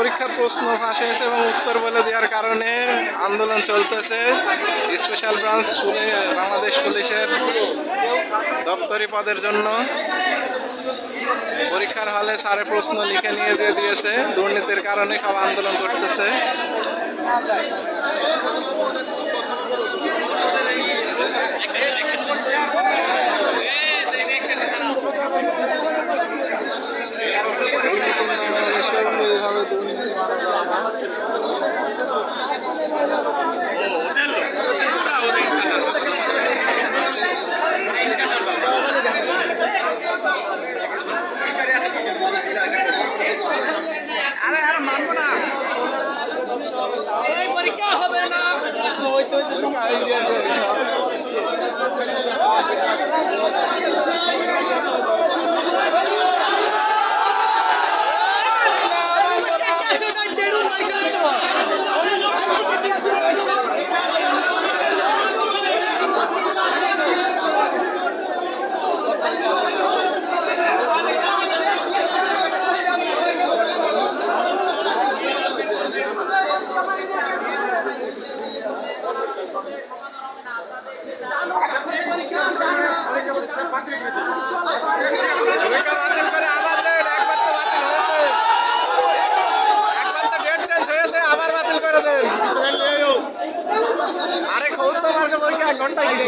পরীক্ষার প্রশ্ন ফাঁস হয়েছে এবং উত্তর বলে দেওয়ার কারণে আন্দোলন চলতেছে। স্পেশাল ব্রাঞ্চ বাংলাদেশ পুলিশের দপ্তরি পদের জন্য। পরীক্ষার হলে সারে প্রশ্ন লিখে নিয়ে দিয়ে দিয়েছে। দুর্নীতির কারণে সব আন্দোলন করতেছে। পরীক্ষা মার্কে